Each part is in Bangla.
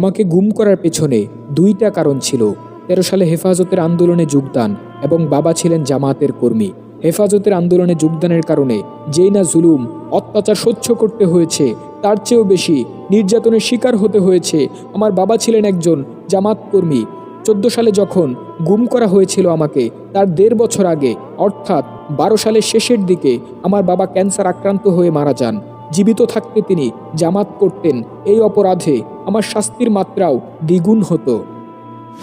আমাকে গুম করার পেছনে দুইটা কারণ ছিল। তেরো সালে হেফাজতের আন্দোলনে যোগদান এবং বাবা ছিলেন জামাতের কর্মী। হেফাজতের আন্দোলনে যোগদানের কারণে যেই না জুলুম, অত্যাচার সহ্য করতে হয়েছে, তার চেয়েও বেশি নির্যাতনের শিকার হতে হয়েছে আমার বাবা ছিলেন একজন জামাত কর্মী। চোদ্দ সালে যখন গুম করা হয়েছিল আমাকে, তার দেড় বছর আগে, অর্থাৎ বারো সালের শেষের দিকে আমার বাবা ক্যান্সার আক্রান্ত হয়ে মারা যান। জীবিত থাকতে তিনি জামাত করতেন, এই অপরাধে আমার শাস্তির মাত্রাও দ্বিগুণ হতো।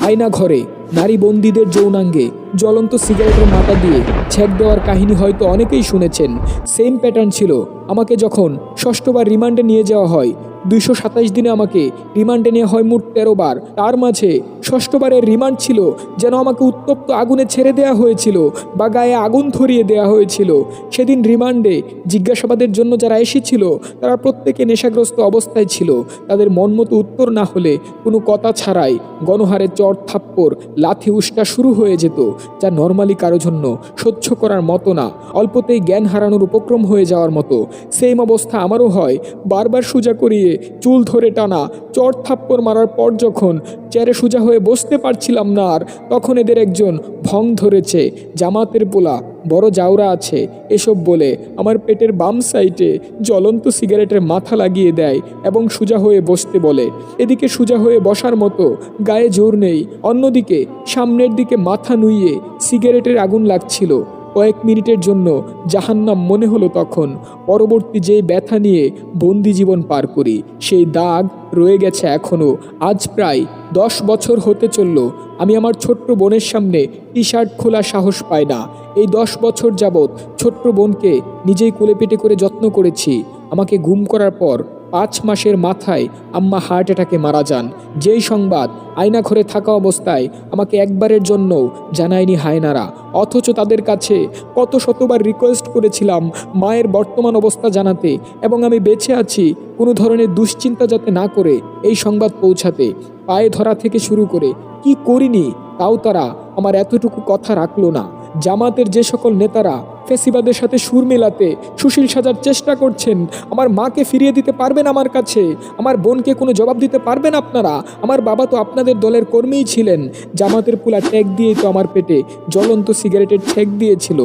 আয়না ঘরে নারী বন্দীদের যৌনাঙ্গে জ্বলন্ত সিগারেটের মাথা দিয়ে ছেক দেওয়ার কাহিনী হয়তো অনেকেই শুনেছেন। সেম প্যাটার্ন ছিল আমাকে যখন ষষ্ঠবার রিমান্ডে নিয়ে যাওয়া হয় দুইশো সাতাইশ দিনে আমাকে রিমান্ডে নেওয়া হয় মোট তেরো বার। তার মাঝে ষষ্ঠবারের রিমান্ড ছিল যেন আমাকে উত্তপ্ত আগুনে ছেড়ে দেওয়া হয়েছিল, বা গায়ে আগুন ধরিয়ে দেওয়া হয়েছিল। সেদিন রিমান্ডে জিজ্ঞাসাবাদের জন্য যারা এসেছিল, তারা প্রত্যেকে নেশাগ্রস্ত অবস্থায় ছিল। তাদের মনমতো উত্তর না হলে কোনো কথা ছাড়াই গণহারে চর থাপ্পড়, লাথি উষ্টা শুরু হয়ে যেত, যা নর্মালি কারও জন্য সহ্য করার মতো না, অল্পতেই জ্ঞান হারানোর উপক্রম হয়ে যাওয়ার মতো। সেম অবস্থা আমারও হয়, বারবার সোজা করিয়ে চুল ধরে টানা, চর থাপ্পড় মারার পর যখন চেয়ারে সোজা হয়ে বসতে পারছিলাম না আর, তখন এদের একজন ভং ধরেছে, জামাতের পোলা, বড় জাউরা আছে, এসব বলে আমার পেটের বাম সাইডে জ্বলন্ত সিগারেটের মাথা লাগিয়ে দেয় এবং সোজা হয়ে বসতে বলে। এদিকে সোজা হয়ে বসার মতো গায়ে জোর নেই, অন্যদিকে সামনের দিকে মাথা নুইয়ে সিগারেটের আগুন লাগছিল। কয়েক মিনিটের জন্য জাহান্নাম মনে হলো তখন। পরবর্তী যে ব্যথা নিয়ে বন্দি জীবন পার করি, সেই দাগ রয়ে গেছে এখনও আজ প্রায় দশ বছর হতে চলল। আমি আমার ছোট্ট বোনের সামনে টি শার্ট খোলা সাহস পাই না। এই দশ বছর যাবৎ ছোট্ট বোনকে নিজেই কোলে পেটে করে যত্ন করেছি। আমাকে গুম করার পর পাঁচ মাসের মাথায় আম্মা হার্ট অ্যাটাকে মারা যান। যেই সংবাদ আয়না ঘরে থাকা অবস্থায় আমাকে একবারের জন্য জানায়নি হায়নারা। অথচ তাদের কাছে কত শতবার রিকোয়েস্ট করেছিলাম মায়ের বর্তমান অবস্থা জানাতে এবং আমি বেঁচে আছি কোনো ধরনের দুশ্চিন্তা যাতে না করে এই সংবাদ পৌঁছাতে। পায়ে ধরা থেকে শুরু করে কি করিনি তাও তারা আমার এতটুকু কথা রাখল না। জামাতের যে সকল নেতারা ফেসিবাদের সাথে সুর মেলাতে সুশীল সাজার চেষ্টা করছেন, আমার মাকে ফিরিয়ে দিতে পারবেন আমার কাছে? আমার বোনকে কোনো জবাব দিতে পারবেন আপনারা? আমার বাবা তো আপনাদের দলের কর্মীই ছিলেন। জামাতের পুলা ট্যাগ দিয়েই তো আমার পেটে জ্বলন্ত সিগারেটের ঠেক দিয়েছিল।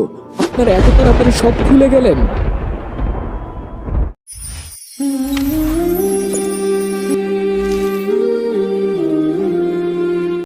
আপনারা এত তাড়াতাড়ি সব ভুলে গেলেন?